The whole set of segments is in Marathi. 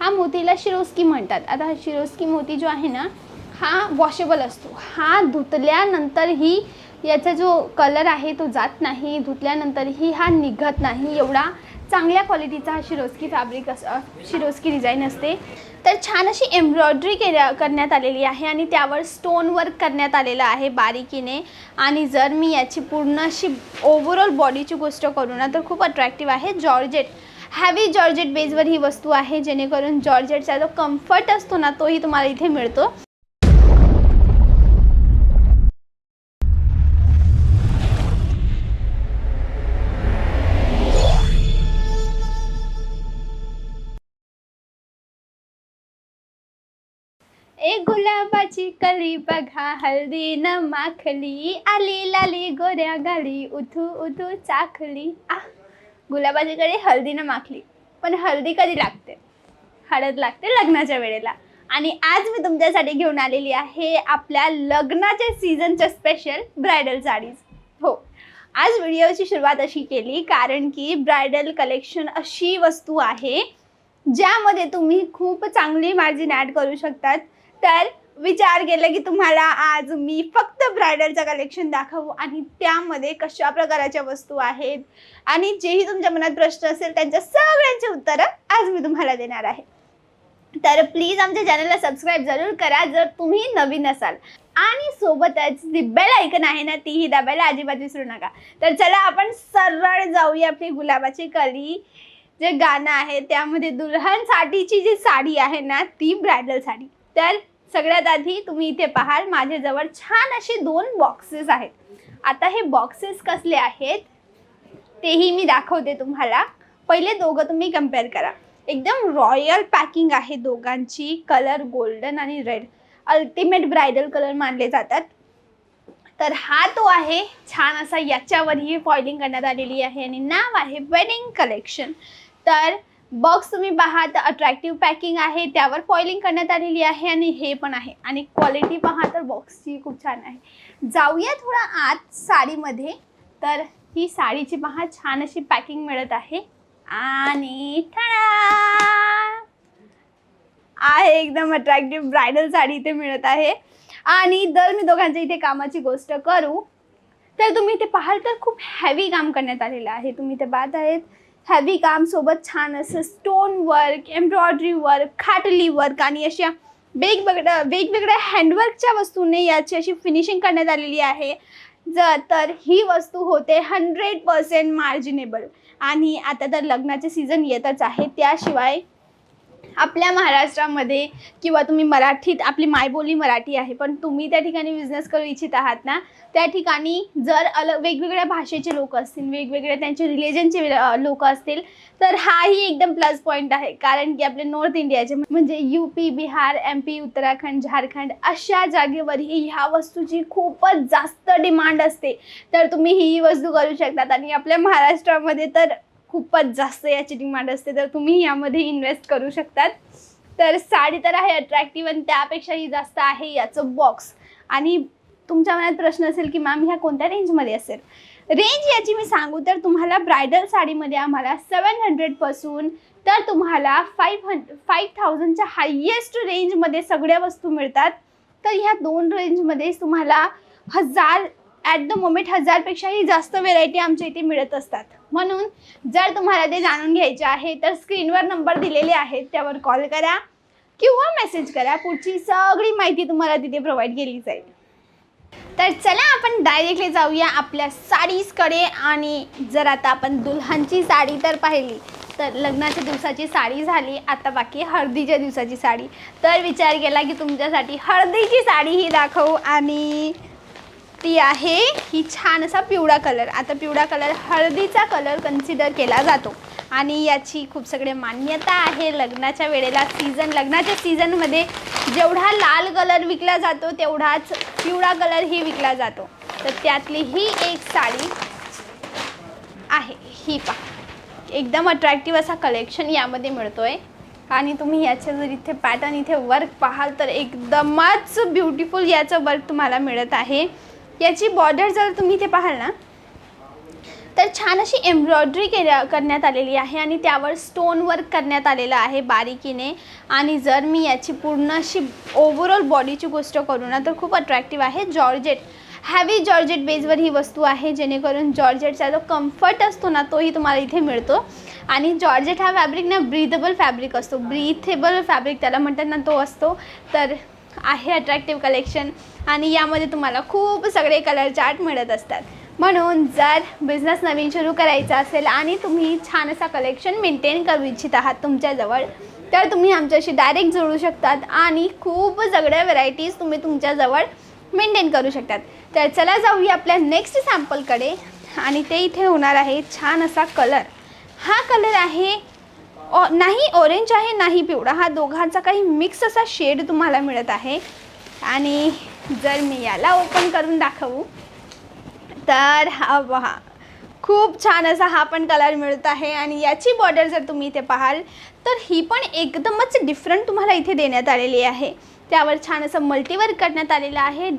हा मोतीला शिरोस्की म्हणतात. आता हा शिरोस्की मोती जो आहे ना हा वॉशेबल असतो. हा धुतल्यानंतरही याचा जो कलर आहे तो जात नाही. धुतल्यानंतरही हा निघत नाही. एवढा चांगल्या क्वालिटीचा हा शिरोस्की फॅब्रिक अस शिरोस्की डिझाईन असते. तर छान अशी एम्ब्रॉयडरी केल्या करण्यात आलेली आहे आणि त्यावर स्टोन वर्क करण्यात आलेलं आहे बारीकीने. आणि जर मी याची पूर्ण अशी ओव्हरऑल बॉडीची गोष्ट करू ना तर खूप अट्रॅक्टिव्ह आहे. जॉर्जेट हॅवी जॉर्जेट बेसवर ही वस्तू आहे जेणेकरून जॉर्जेटचा जो कम्फर्ट असतो ना तोही तुम्हाला इथे मिळतो. ए गुलाबाची कली बघा हळदी न माखली आली लाली गोऱ्या गाली उथू उथू चाखली. आ गुलाबाची कळी हळदी न माखली. पण हळदी कधी लागते? हळद लागते लग्नाच्या वेळेला. आणि आज मी तुमच्यासाठी घेऊन आलेली आहे आपल्या लग्नाच्या सीझनच्या स्पेशल ब्रायडल साडीज हो. आज व्हिडिओची सुरुवात अशी केली कारण की ब्रायडल कलेक्शन अशी वस्तू आहे ज्यामध्ये तुम्ही खूप चांगली मार्जिन ॲड करू शकतात. तर विचार केला की तुम्हाला आज मी फक्त ब्रायडलचं कलेक्शन दाखवू आणि त्यामध्ये कशा प्रकाराच्या वस्तू आहेत? आणि जेही तुमच्या मनात प्रश्न असेल त्यांच्या सगळ्यांची उत्तरं आज मी तुम्हाला देणार आहे. तर प्लीज आमच्या चॅनलला सबस्क्राईब जरूर करा जर तुम्ही नवीन असाल. आणि सोबतच जी बेल ऐकन आहे ना तीही दाबायला अजिबात विसरू नका. तर चला आपण सरळ जाऊया आपली गुलाबाची कली. जे गाणं आहे त्यामध्ये दुल्हनसाठीची जी साडी आहे ना ती ब्रायडल साडी. तर सगळ्यात आधी तुम्ही इथे पाहाल माझ्याजवळ छान असे दोन बॉक्सेस आहेत. आता हे बॉक्सेस कसले आहेत तेही मी दाखवते तुम्हाला. पहिले दोघं तुम्ही कंपेअर करा. एकदम रॉयल पॅकिंग आहे दोघांची कलर गोल्डन आणि रेड अल्टिमेट ब्रायडल कलर मानले जातात. तर हा तो आहे छान असा याच्यावरही फॉइलिंग करण्यात आलेली आहे आणि नाव आहे वेडिंग कलेक्शन तर बॉक्स तुम्ही पहा तर अट्रॅक्टिव्ह पॅकिंग आहे त्यावर फॉइलिंग करण्यात आलेली आहे आणि हे पण आहे. आणि क्वालिटी पहा तर बॉक्सची खूप छान आहे. जाऊया थोडा आत साडीमध्ये. तर ही साडीची पहा छान अशी पॅकिंग मिळत आहे. आणि आहे एकदम अट्रॅक्टिव्ह ब्रायडल साडी इथे मिळत आहे. आणि जर मी दोघांच्या इथे कामाची गोष्ट करू. तर तुम्ही इथे पाहाल तर खूप हॅवी काम करण्यात आलेलं आहे. तुम्ही इथे पाहत आहेत हॅवी काम सोबत छान असं स्टोन वर्क एम्ब्रॉयडरी वर्क खाटली वर्क आणि अशा वेगवेगळ्या वेगवेगळ्या हँडवर्कच्या वस्तूंनी याची अशी फिनिशिंग करण्यात आलेली आहे. जर तर ही वस्तू होते हंड्रेड पर्सेंट मार्जिनेबल आणि आता तर लग्नाचे सीझन येतच आहे त्याशिवाय आपल्या महाराष्ट्रामध्ये किंवा तुम्ही मराठीत आपली मायबोली मराठी आहे पण तुम्ही त्या ठिकाणी बिझनेस करू इच्छित आहात ना त्या ठिकाणी जर अलग वेगवेगळ्या भाषेचे लोक असतील वेगवेगळ्या त्यांचे रिलेजनचे लोक असतील तर हाही एकदम प्लस पॉईंट आहे. कारण की आपले नॉर्थ इंडियाचे म्हणजे U P Bihar M P Uttarakhand Jharkhand अशा जागेवरही ह्या वस्तूची खूपच जास्त डिमांड असते. तर तुम्ही ही वस्तू करू शकतात. आणि आपल्या महाराष्ट्रामध्ये तर खूपच जास्त याची डिमांड असते तर तुम्ही यामध्ये इन्व्हेस्ट करू शकतात. तर साडी तर आहे अट्रॅक्टिव्ह आणि त्यापेक्षाही जास्त आहे याचं बॉक्स आणि तुमच्या मनात प्रश्न असेल की मॅम ह्या कोणत्या रेंजमध्ये असेल? रेंज याची मी सांगू तर तुम्हाला ब्रायडल साडीमध्ये आम्हाला सेवन हंड्रेडपासून तर तुम्हाला फाईव्ह हंड फाईव्ह थाउजंडच्या हायेस्ट रेंजमध्ये सगळ्या वस्तू मिळतात. तर ह्या दोन रेंजमध्ये तुम्हाला हजार ॲट द मोमेंट हजारपेक्षाही जास्त व्हेरायटी आमच्या इथे मिळत असतात. म्हणून जर तुम्हाला ते जाणून घ्यायचे आहे तर स्क्रीनवर नंबर दिलेले आहेत त्यावर कॉल करा किंवा मेसेज करा. पुढची सगळी माहिती तुम्हाला तिथे प्रोव्हाइड केली जाईल. तर चला आपण डायरेक्टली जाऊया आपल्या साडीजकडे आणि जर आता आपण दुल्हनची साडी तर पाहिली तर लग्नाच्या दिवसाची साडी झाली आता बाकी हळदीच्या दिवसाची साडी. तर विचार केला की तुमच्यासाठी हळदीची साडी ही दाखवू आणि ती आहे. ही छान असा पिवळा कलर आता पिवळा कलर हळदीचा कलर कन्सिडर केला जातो. आणि याची खूप सगळे मान्यता आहे. लग्नाच्या वेळेला सीझन लग्नाच्या सीझनमध्ये जेवढा लाल कलर विकला जातो तेवढाच पिवळा कलर ही विकला जातो. तर त्यातली ही एक साडी आहे. ही पहा. एकदम अट्रॅक्टिव्ह असा कलेक्शन यामध्ये मिळतो आहे आणि तुम्ही याचे जर इथे पॅटर्न इथे वर्क पाहाल तर एकदमच ब्युटिफुल याचं वर्क तुम्हाला मिळत आहे. याची बॉर्डर जर तुम्ही इथे पाहाल ना तर छान अशी एम्ब्रॉयडरी केल्या करण्यात आलेली आहे आणि त्यावर स्टोन वर्क करण्यात आलेलं आहे बारीकीने. आणि जर मी याची पूर्ण अशी ओव्हरऑल बॉडीची गोष्ट करू ना तर खूप अट्रॅक्टिव्ह आहे जॉर्जेट हॅवी जॉर्जेट बेजवर ही वस्तू आहे जेणेकरून जॉर्जेटचा जो कम्फर्ट असतो ना तोही तुम्हाला इथे मिळतो. आणि जॉर्जेट हा फॅब्रिक ना ब्रीथेबल फॅब्रिक असतो. ब्रीथेबल फॅब्रिक त्याला म्हणतात ना तो असतो. तर आहे अट्रॅक्टिव्ह कलेक्शन आणि यामध्ये तुम्हाला खूप सगळे कलर चार्ट मिळत असतात. म्हणून जर बिझनेस नवीन सुरू करायचा असेल आणि तुम्ही छान असा कलेक्शन मेंटेन करू इच्छित आहात तुमच्याजवळ तर तुम्ही आमच्याशी डायरेक्ट जोडू शकतात आणि खूप सगळ्या व्हरायटीज तुम्ही तुमच्याजवळ मेंटेन करू शकतात. तर चला जाऊया आपल्या नेक्स्ट सॅम्पलकडे आणि ते इथे होणार आहे छान असा कलर हा कलर आहे नाही ऑरेंज आहे नाही पिवळा. हा दोघांचा काही मिक्स असा शेड तुम्हाला मिळत आहे. आणि जर मी याला ओपन करून दाखवू तर हा पहा खूप छान असा हा पण कलर मिळत आहे. आणि याची बॉर्डर जर तुम्ही इथे पाहाल तर ही पण एकदमच डिफरंट तुम्हाला इथे देण्यात आलेली आहे. त्यावर छान असं मल्टीवर्क करण्यात आलेलं आहे.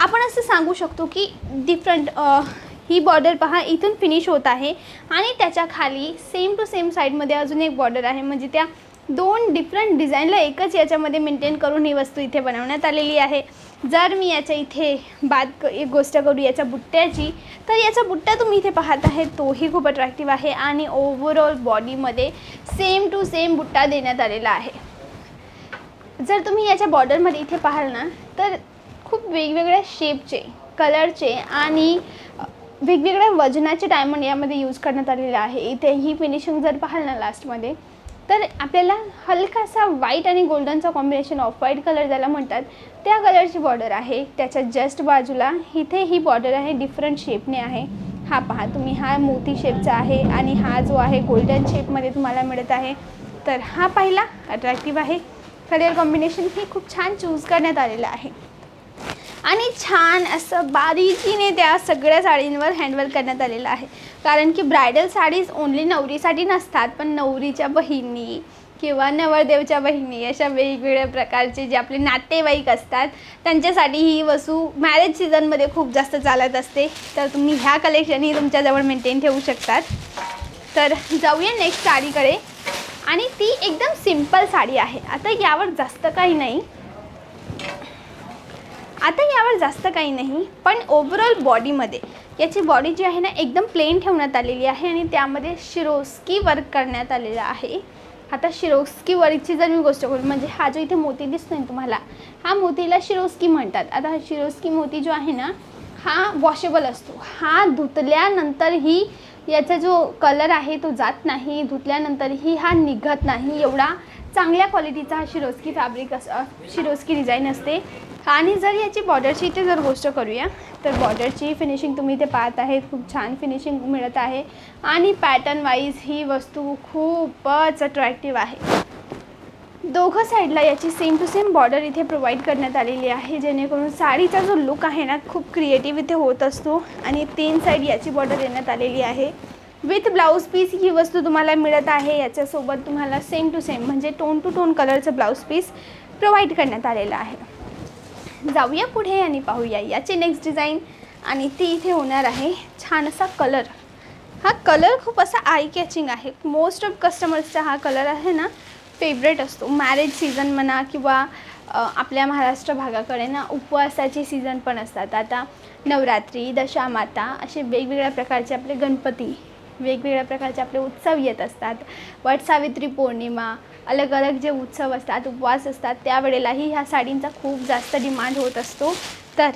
आपण असं सांगू शकतो की डिफरंट ही बॉर्डर पहा इथून फिनिश होत आहे. आणि त्याच्याखाली सेम टू सेम साईडमध्ये अजून एक बॉर्डर आहे. म्हणजे त्या दोन डिफरंट डिझाईनला एकच याच्यामध्ये मेंटेन करून ही वस्तू इथे बनवण्यात आलेली आहे. जर मी याच्या इथे बाद क- एक गोष्ट करू याच्या बुट्ट्याची तर याचा बुट्टा तुम्ही इथे पाहत आहे तोही खूप अट्रॅक्टिव्ह आहे आणि ओव्हरऑल बॉडीमध्ये सेम टू सेम बुट्टा देण्यात आलेला आहे. जर तुम्ही याच्या बॉर्डरमध्ये इथे पाहाल ना तर खूप वेगवेगळ्या शेपचे कलरचे आणि वेगवेगळ्या वजनाचे डायमंड यामध्ये यूज करण्यात आलेले आहे. इथे ही फिनिशिंग जर पाहाल ना लास्टमध्ये तर आपल्याला हलकासा व्हाईट आणि गोल्डनचा कॉम्बिनेशन ऑफ व्हाईट कलर ज्याला म्हणतात त्या कलरची बॉर्डर आहे. त्याच्या जस्ट बाजूला इथे ही बॉर्डर आहे डिफरंट शेपने आहे. हा पहा तुम्ही हा मोती शेपचा आहे आणि हा जो आहे गोल्डन शेपमध्ये तुम्हाला मिळत आहे. तर हा पहिला अट्रॅक्टिव्ह आहे. कलर कॉम्बिनेशन ही खूप छान चूज करण्यात आलेलं आहे. आणि छान असं बारीकीने त्या सगळ्या साडींवर हँडवर्क करण्यात आलेलं आहे. कारण की ब्रायडल साडीज ओन्ली नवरीसाठी नसतात पण नवरीच्या बहिणी किंवा नवरदेवच्या बहिणी अशा वेगवेगळ्या प्रकारचे जे आपले नातेवाईक असतात त्यांच्यासाठी ही वस्तू मॅरेज सीझनमध्ये खूप जास्त चालत असते. तर तुम्ही ह्या कलेक्शनही तुमच्याजवळ मेंटेन ठेवू शकतात. तर जाऊया नेक्स्ट साडीकडे. आणि ती एकदम सिंपल साडी आहे. आता यावर जास्त काही नाही. आता यावर जास्त काही नाही पण ओव्हरऑल बॉडीमध्ये याची बॉडी जी आहे ना एकदम प्लेन ठेवण्यात आलेली आहे आणि त्यामध्ये शिरोस्की वर्क करण्यात आलेलं आहे. आता शिरोस्की वर्कची जर मी गोष्ट करू म्हणजे हा जो इथे मोती दिसतो ना तुम्हाला हा मोतीला शिरोस्की म्हणतात. आता हा शिरोस्की मोती जो आहे ना हा वॉशेबल असतो. हा धुतल्यानंतरही याचा जो कलर आहे तो जात नाही धुतल्यानंतरही हा निघत नाही. एवढा चांगल्या क्वालिटीचा हा शिरोस्की फॅब्रिक अस शिरोस्की डिझाईन असते. आणि जर याची बॉर्डरची इथे जर गोष्ट करूया तर बॉर्डरची फिनिशिंग तुम्ही इथे पाहत आहेत. खूप छान फिनिशिंग मिळत आहे. आणि पॅटर्न वाईज ही वस्तू खूपच अट्रॅक्टिव्ह आहे. दोघं साईडला याची सेम टू सेम बॉर्डर इथे प्रोव्हाइड करण्यात आलेली आहे. जेणेकरून साडीचा जो लुक आहे ना खूप क्रिएटिव्ह इथे होत असतो. आणि तीन साईड याची बॉर्डर देण्यात आलेली आहे. विथ ब्लाऊज पीस ही वस्तू तुम्हाला मिळत आहे. याच्यासोबत तुम्हाला सेम टू सेम म्हणजे टोन टू टोन कलरचं ब्लाऊज पीस प्रोव्हाइड करण्यात आलेलं आहे. जाऊया पुढे आणि पाहूया. याची नेक्स्ट डिझाईन आणि ती इथे होणार आहे. छान असा कलर हा कलर खूप असा आय कॅचिंग आहे. मोस्ट ऑफ कस्टमर्सचा हा कलर आहे ना फेवरेट असतो. मॅरेज सीझन म्हणा किंवा आपल्या महाराष्ट्र भागाकडे ना उपवासाचे सीझन पण असतात. आता नवरात्री दशामाता असे वेगवेगळ्या प्रकारचे आपले गणपती वेगवेगळ्या प्रकारचे आपले उत्सव येत असतात. वटसावित्री पौर्णिमा अलग अलग जे उत्सव असतात उपवास असतात त्यावेळेलाही ह्या साडींचा खूप जास्त डिमांड होत असतो. तर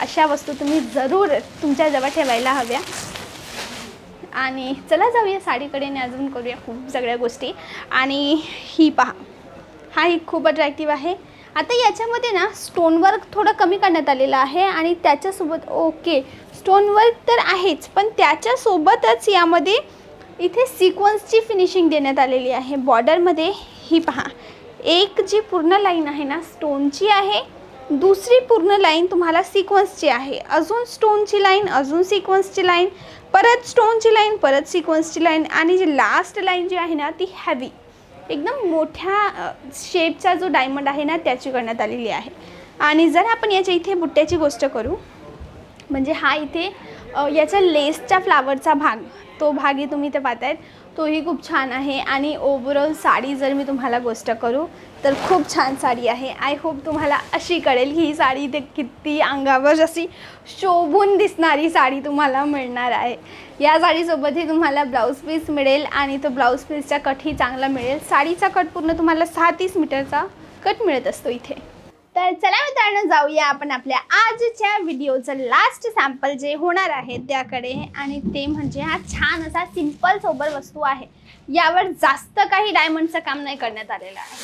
अशा वस्तू तुम्ही जरूर तुमच्याजवळ ठेवायला हव्या. आणि चला जाऊया साडीकडे आणि अजून करूया खूप सगळ्या गोष्टी. आणि ही पहा हा ही खूप अट्रॅक्टिव्ह आहे. आता याच्यामध्ये ना स्टोनवर्क थोडं कमी करण्यात आलेलं आहे आणि त्याच्यासोबत ओके स्टोनवर्क तर आहेच पण त्याच्यासोबतच यामध्ये इथे सिक्वन्सची फिनिशिंग देण्यात आलेली आहे. बॉर्डरमध्ये ही पहा. एक जी पूर्ण लाईन आहे ना स्टोनची आहे. दुसरी पूर्ण लाईन तुम्हाला सिक्वन्सची आहे. अजून स्टोनची लाईन अजून सिक्वन्सची लाईन परत स्टोनची लाईन परत सिक्वन्सची लाईन आणि जी लास्ट लाईन जी आहे ना ती हॅवी एकदम मोठ्या शेपचा जो डायमंड आहे ना त्याची करण्यात आलेली आहे. आणि जर आपण याच्या इथे बुट्ट्याची गोष्ट करू म्हणजे हा इथे याच्या लेसच्या फ्लावरचा भाग तो भागही तुम्ही ते पाहतायत तोही खूप छान आहे. आणि ओव्हरऑल साडी जर मी तुम्हाला गोष्ट करू तर खूप छान साडी आहे. आय होप तुम्हाला अशी कळेल ही साडी ते किती अंगावर अशी शोभून दिसणारी साडी तुम्हाला मिळणार आहे. या साडीसोबतही तुम्हाला ब्लाऊज पीस मिळेल आणि तो ब्लाऊज पीसचा कटही चांगला मिळेल. साडीचा कट पूर्ण तुम्हाला सहा तीस मीटरचा कट मिळत असतो इथे. तर चला मित्रांनो जाऊया आपण आपल्या आजच्या व्हिडिओचं लास्ट सॅम्पल जे होणार आहे त्याकडे. आणि ते म्हणजे हा छान असा सिंपल सोबर वस्तू आहे. यावर जास्त काही डायमंडचं काम नाही करण्यात आलेलं आहे.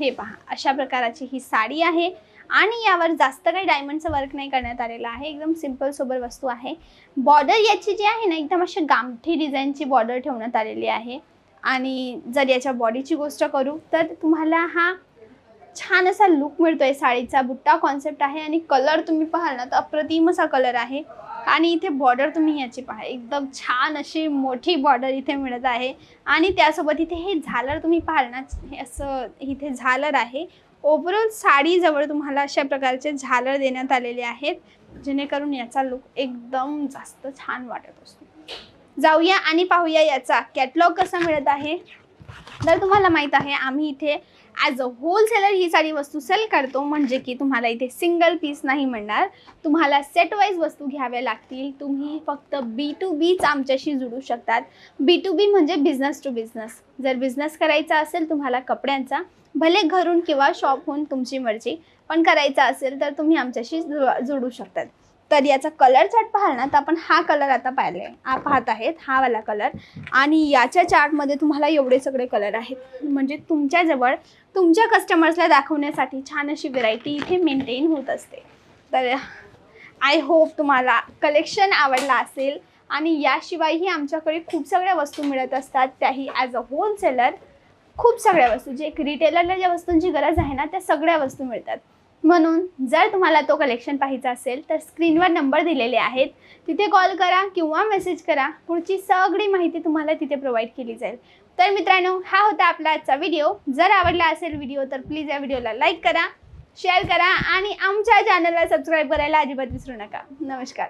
हे पहा अशा प्रकाराची ही साडी आहे. आणि यावर जास्त काही डायमंडचं वर्क नाही करण्यात आलेलं आहे. एकदम सिंपल सोबर वस्तू आहे. बॉर्डर याची जी आहे ना एकदम अशी गामठी डिझाईनची बॉर्डर ठेवण्यात आलेली आहे. आणि जर याच्या बॉडीची गोष्ट करू तर तुम्हाला हा छान असा लुक मिळतोय. साडीचा बुट्टा कॉन्सेप्ट आहे आणि कलर तुम्ही पाहाल ना तर अप्रतिम असा कलर आहे. आणि इथे बॉर्डर तुम्ही याची पहा. एकदम छान अशी मोठी बॉर्डर इथे मिळत आहे. आणि त्यासोबत इथे हे झालर तुम्ही पाहाल ना हे असं इथे झालर आहे. ओव्हरऑल साडीजवळ तुम्हाला अशा प्रकारचे झालर देण्यात आलेले आहेत. जेणेकरून याचा लुक एकदम जास्त छान वाटत असतो. जाऊया आणि पाहूया याचा कॅटलॉग कसा मिळत आहे. तर तुम्हाला माहीत आहे आम्ही इथे ॲज अ होलसेलर ही सारी वस्तू सेल करतो. म्हणजे की तुम्हाला इथे सिंगल पीस नाही मिळणार. तुम्हाला सेट वाईज वस्तू घ्याव्या लागतील. तुम्ही फक्त बी टू बीच आमच्याशी जुडू शकतात. बी टू बी म्हणजे बिझनेस टू बिझनेस जर बिझनेस करायचा असेल तुम्हाला कपड्यांचा भले घरून किंवा शॉपहून तुमची मर्जी पण करायचा असेल तर तुम्ही आमच्याशी जु- शकतात. तर याचा कलर चार्ट पाहाल ना तर आपण हा कलर आता पाहिले हा पाहत आहेत हा वाला कलर आणि याच्या चार्टमध्ये तुम्हाला एवढे सगळे कलर आहेत. म्हणजे तुमच्याजवळ तुमच्या कस्टमर्सला दाखवण्यासाठी छान अशी व्हेरायटी इथे मेंटेन होत असते. तर आय होप तुम्हाला कलेक्शन आवडला असेल. आणि याशिवायही आमच्याकडे खूप सगळ्या वस्तू मिळत असतात. त्याही ॲज अ होलसेलर खूप सगळ्या वस्तू. जे एक रिटेलरला ज्या वस्तूंची गरज आहे ना त्या सगळ्या वस्तू मिळतात. म्हणून जर तुम्हाला तो कलेक्शन पाहायचा असेल तर स्क्रीनवर नंबर दिलेले आहेत. तिथे कॉल करा किंवा मेसेज करा. पुढची सगळी माहिती तुम्हाला तिथे प्रोव्हाइड केली जाईल. तर मित्रांनो हा होता आपला आजचा व्हिडिओ जर आवडला असेल व्हिडिओ तर प्लीज या व्हिडिओला लाईक करा शेअर करा आणि आमच्या चॅनलला सबस्क्राईब करायला अजिबात विसरू नका. नमस्कार.